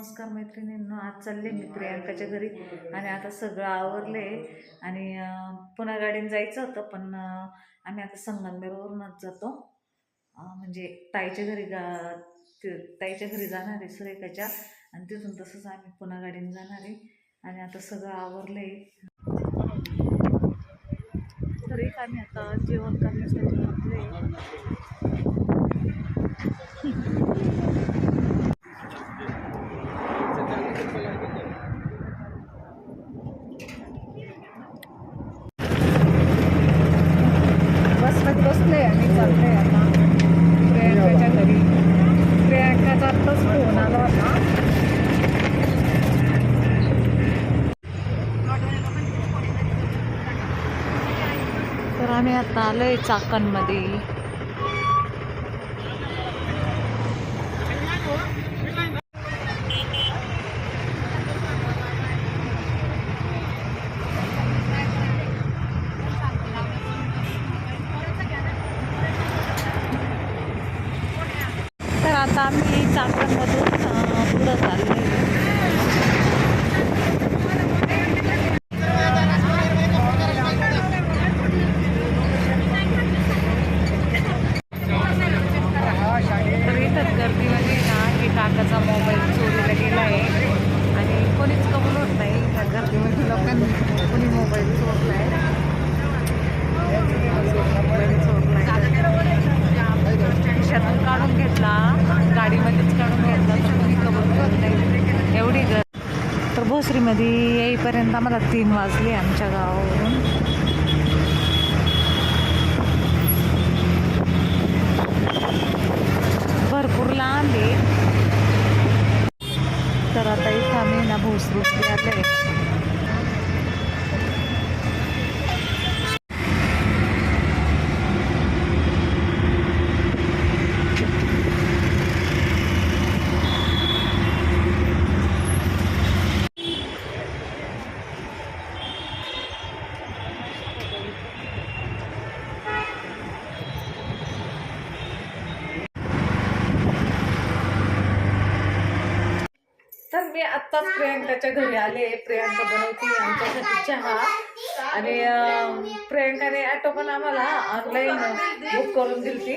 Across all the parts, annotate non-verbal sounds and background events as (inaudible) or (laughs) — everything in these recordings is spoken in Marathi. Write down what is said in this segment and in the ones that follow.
नमस्कार मैत्रिणींनो आज चालले मी प्रियांकाच्या घरी आणि आता सगळं आवरले आणि पुन्हा गाडीने जायचं होतं पण आम्ही आता संगमनेरवरूनच जातो. म्हणजे ताईच्या घरी गा ताईच्या घरी जाणार आहे सुरेखाच्या आणि तिथून तसंच आम्ही पुन्हा गाडीने जाणार आहे आणि आता सगळं आवरले तर एक आम्ही आता जेवण करण्यासाठी थांबले बसमध्ये बसले आणि चाललंय आता प्रियांकाच्या घरी प्रियांकाचा आत्ताच फोन आला होता तर आम्ही आता आलोय चाकणमध्ये. तर आता आम्ही चाकणमधून अं, पुढं चाललोय तर इथं गर्दीमध्ये ना की काकाचा मोबाईल चोरीला गेला आहे. आणि कोणीच कबूल होत नाही त्या गर्दीमध्ये लोकांनी कोणी मोबाईल चोरला आहे मोबाईल चोरला खिशातून काढून घेतला गाडीमध्येच काढून घेतला तर कोणी कबूल होत नाही. एवढी गर्दी तर भोसरीमध्ये येईपर्यंत आम्हाला तीन वाजले आमच्या गावावरून. भरपूर लांब आहे. तर आता इथं आम्ही ना भोसरीतले आले तर मी प्रियांकाच्या घरी आले. प्रियांका बनवती. आमच्यासाठी चहा. आणि प्रियांकाने ऑटो पण आम्हाला ऑनलाईन बुक करून दिली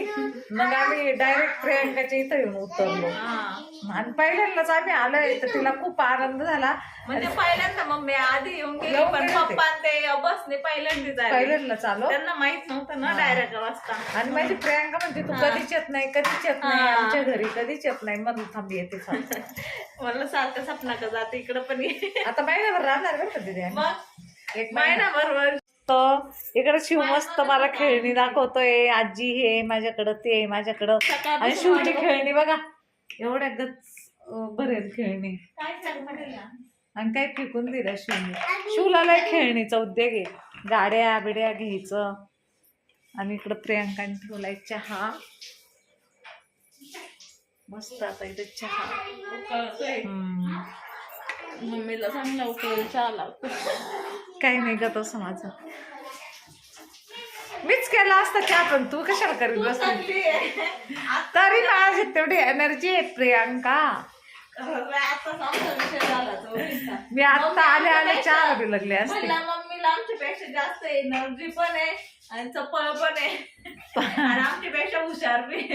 मग आम्ही डायरेक्ट प्रियांकाच्या इथं येऊन उतरलो आणि पहिल्यांदाच आम्ही आलोय तर तिला खूप आनंद झाला. म्हणजे पहिल्यांदा मग मी आधी येऊन गेली पण. पप्पा ते बसने पहिल्यांदा पहिल्यांदा चालू त्यांना माहीत नव्हतं ना डायरेक्ट वाजता. आणि माझी प्रियांका म्हणते तू कधीच येत नाही कधीच येत नाही. आमच्या घरी कधीच येत नाही म्हणून थांबी येते. (laughs) मला सारखं सपना का जाते इकडं पण. आता महिनाभर राहणार बरं का तिथे मग? एक महिना. महिना बरोबर तर इकडे शिव मस्त मला खेळणी दाखवतोय आजी हे माझ्याकडं ते माझ्याकडं. आणि शिवची खेळणी बघा. एवढ्या गच भरेल खेळणी. आणि काय फेकून दिलं शिवने? शिवला लय खेळणीचा उद्योग आहे. गाड्या बिड्या घ्यायचं. आणि इकडं प्रियांकाने ठेवलाय चहा. मस्त आता इथं चहा. मम्मीला सांग लवकर चला काही नाही ग तसं माझं? केला असता चहा पण तू कशाला करीत बसली? तरी माझी तेवढी एनर्जी आहे प्रियांका. मी आता आले आले चहा बी लागले असते. मम्मीला आमच्यापेक्षा जास्त एनर्जी पण आहे आणि चपळ पण आहे. आणि आमच्यापेक्षा हुशार बी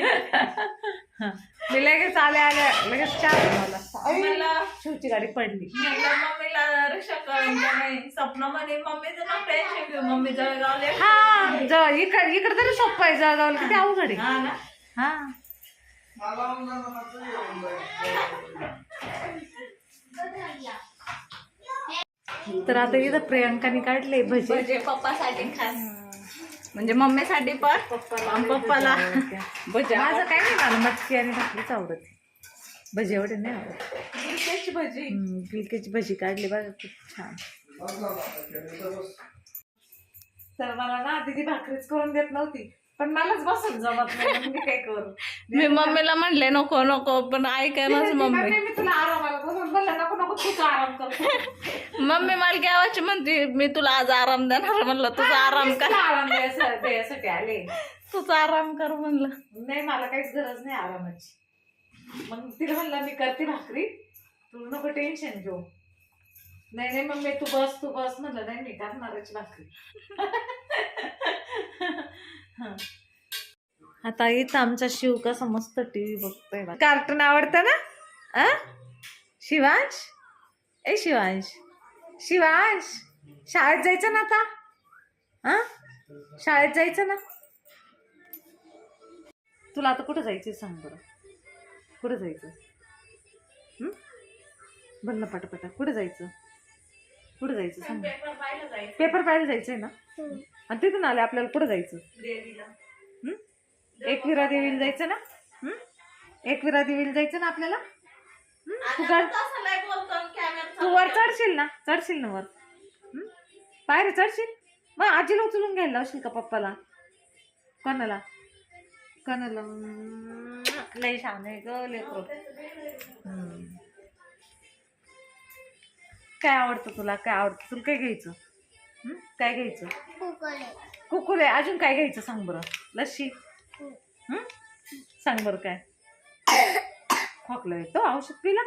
मी लगेच आले आले लगेच चहा बनवला मला शिवची गाडी पडली. मम्मीला रिक्षा करून नाही स्वप्न म्हणे मम्मीचं ना टेन्शन घेऊ मम्मी जळगावले हा जवळ इकडे इकडे तरी सोपं आहे जळगावला किती अवघड आहे. हा ना? हा. तर आता इथं प्रियांकाने काढले भजे. म्हणजे पप्पासाठी खास. म्हणजे मम्मीसाठी पण. पप्पाला. भजी. माझं काय नाही मला मटकी आणि भाकरीच आवडत भजी एवढे नाही आवडत. गिलक्याची भजी. गिलक्याची भजी काढली बघा खूप छान. तर मला ना दिदी भाकरीच करून देत नव्हती. पण मलाच बसून जमत नाही मी काय करू? मी मम्मीला म्हणले नको नको पण ऐकायलाच मम्मी. मी तुला आरामाला बसून म्हणलं नको नको तूच आराम कर. मम्मी मला गावाची म्हणते मी तुला आज आराम देणार म्हणलं तुझा आराम कर. आराम द्यायसाठी आले. तुझा आराम कर म्हणलं. नाही मला काहीच गरज नाही आरामाची. मग तिला म्हणलं मी करते भाकरी. तू नको टेन्शन घेऊ. नाही नाही मग मी तू बस तू बस. म्हणलं नाही मी करणारच भाकरी. (laughs) आता इथं आमचा शिव कसा मस्त टीव्ही बघतोय कार्टून आवडतं ना? आ? शिवांश? ए शिवांश. शिवांश शाळेत जायचं ना आता? हा शाळेत जायचं ना? तुला आता कुठं जायचं सांग बरं? कुठं जायचं? हं? बोल ना पटापटा कुठं जायचं? कुठं जायचं सांग. पेपर पाहिलं जायचं. पेपर पाहायला जायचंय ना? आणि तिथून आले आपल्याला कुठं जायचं? देवीला हं? एकविरा देवीला जायचं ना? हं? एकविरा देवीला जायचं ना आपल्याला? हं? तू वर चढशील ना? चढशील ना वर? हं? पायऱ्या चढशील? मग आजीला उचलून घ्यायला लावशील का पप्पाला? कोणाला? कोणाला? लय छान आहे ग लेकरू. काय आवडतं तुला? काय आवडतं? तुला काय घ्यायचं? काय घ्यायचं? कुकुले. अजून काय घ्यायचं सांग बरं? लस्सी? सांग बरं काय? खोकला येतो? औषध पिला?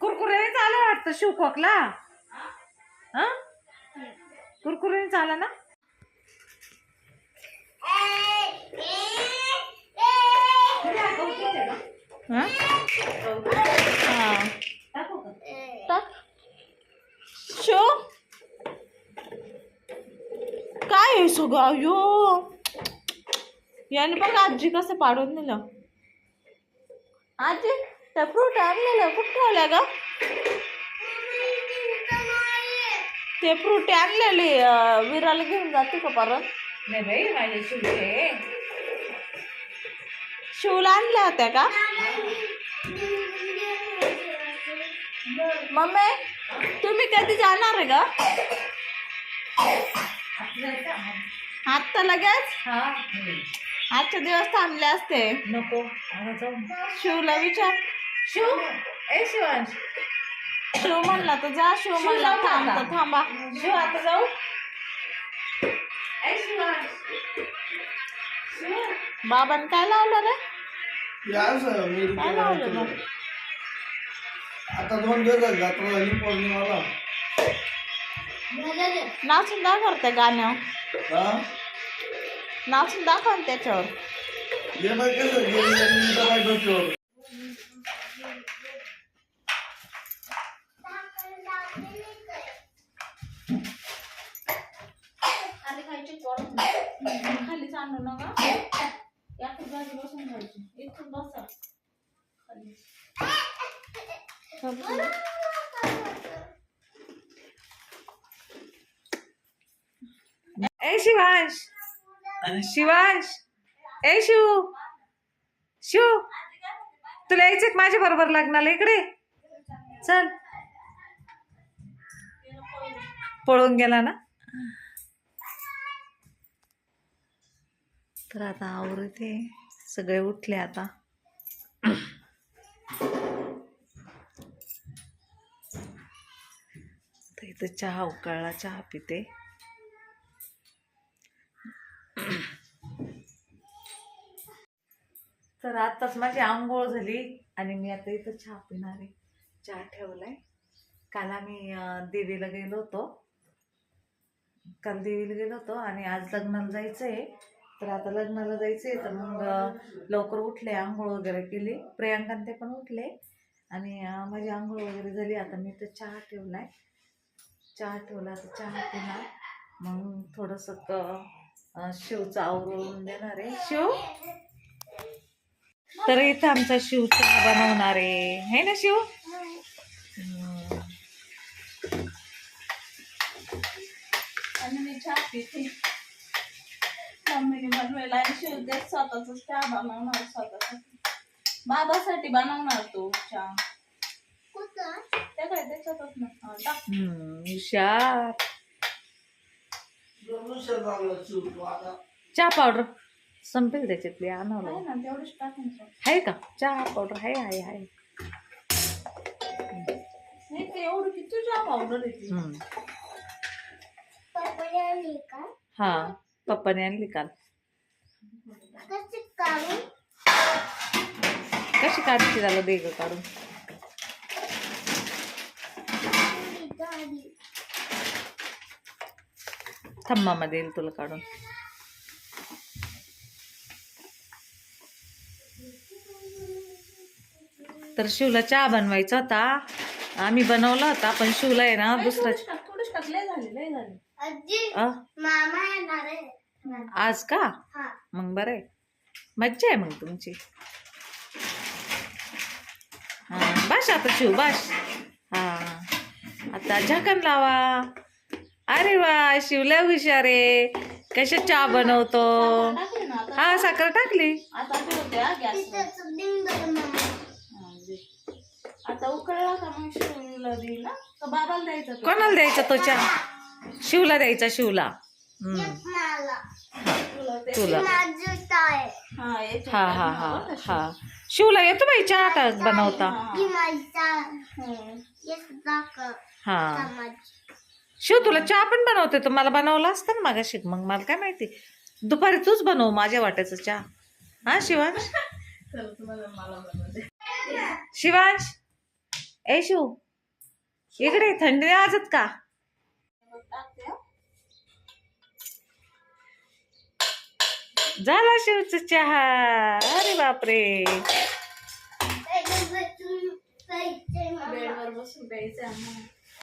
कुरकुरे चालू वाटतं शिव खोकला? हा? कुरकुरे चाला ना. शो काय आहे सगळं? अयो. याने पण आजी कसं पाडून दिलं? आजी त्या फ्रूट आणलेलं कुठं ठेवल्या ग? ते फ्रूट आणलेले विराला घेऊन जाते का परत? नाही बाई माझे शिवले शिवला आणल्या होत्या का? मम्मी तुम्ही कधी जाणार आहे ग? आत्ता लगेच? आजच्या दिवस थांबले असते. नको शिवला विचार. शिव ए शिवांश. शिव म्हणला तर जा शिव म्हणला थांबा शिव आता जाऊ? बाबांनी काय लावलं रे? याच मी काय लावलं मग? आता दोन दिवस झाले जत्रा झाली पौर्णिमाला. नाचून दाखव त्या गाण्यावर. हा? नाचून दाखव ना त्याच्यावर. ये बाई कसं गेली आणि इथं बाई डोक्यावर खाली खायची खाली सांडू नका. या जागी बसून इथून बसा. खाली ए शिवांश. शिवांश. ए शिव. शिव. तुला यायचं माझ्या बरोबर लग्नाला? इकडे. चल. पळून गेला ना? तर आता आवरते. सगळे उठले आता. तर इथं चहा उकळला चहा पिते. तर आत्ताच माझी आंघोळ झाली आणि मी आता इथं चहा पिणार आहे. चहा ठेवलाय. काल आम्ही देवीला गेलो होतो. काल देवीला गेलो होतो आणि आज लग्नाला जायचं आहे तर आता लग्नाला जायचं आहे तर मग लवकर उठले आंघोळ वगैरे केली. प्रियांकान ते पण उठले. आणि माझी आंघोळ वगैरे झाली. आता मी तर चहा ठेवलाय. चहा ठेवला तर चहा पिणार. मग थोडंसं क- शिवचं आवरून देणार आहे. शिव? तर इथं आमचा शिव चहा बनवणार आहे. है ना शिव? आणि मी चहा पिते. बनवायला आणि देत स्वतःच चहा बनवणार स्वतःसाठी बाबासाठी बनवणार तो चहा. त्याच्यातच ना. हा, टाक. हुशार. चहा पावडर संपेल त्याच्यातली आणावं आहे. ना तेवढंच आहे का? चहा पावडर आहे आहे आहे. नाही ते एवढं किती चहा पावडर येते हम्म. हा. पप्पाने आणली काल. कशी काढायची त्याला दे ग काढून थम्मामध्ये येईल तुला काढून. तर शिवला चहा बनवायचा होता. आम्ही बनवला होता पण शिवला आहे ना दुसरा आजी अ, मामा येणार आहे. आज का? हा. मग बरं आहे. मज्जा आहे मग तुमची. हा बाश आता शिव बाश हा. आता झाकण लावा. अरे वा शिवल्या हुशार आहे. कशा चहा बनवतो? हा साखर टाकली. शिवला? कोणाला द्यायचा तो चहा? शिवला द्यायचा शिवला. तुला. ते- हा हा हा हा हा. शिवला येतो बाई चहा टाक बनवता. ही. हा शिव तुला चहा पण बनवते. तर मला बनवला असतं ना मागाशी. मग मला काय माहिती? दुपारी तूच बनव माझ्या वाट्याचा चहा. हा शिवांश? शिवांश? ए शिव. इकडे थंडी वाजत का. झाला शिवचा चहा. अरे बापरे. बेडवर बसून प्यायचं आम्हाला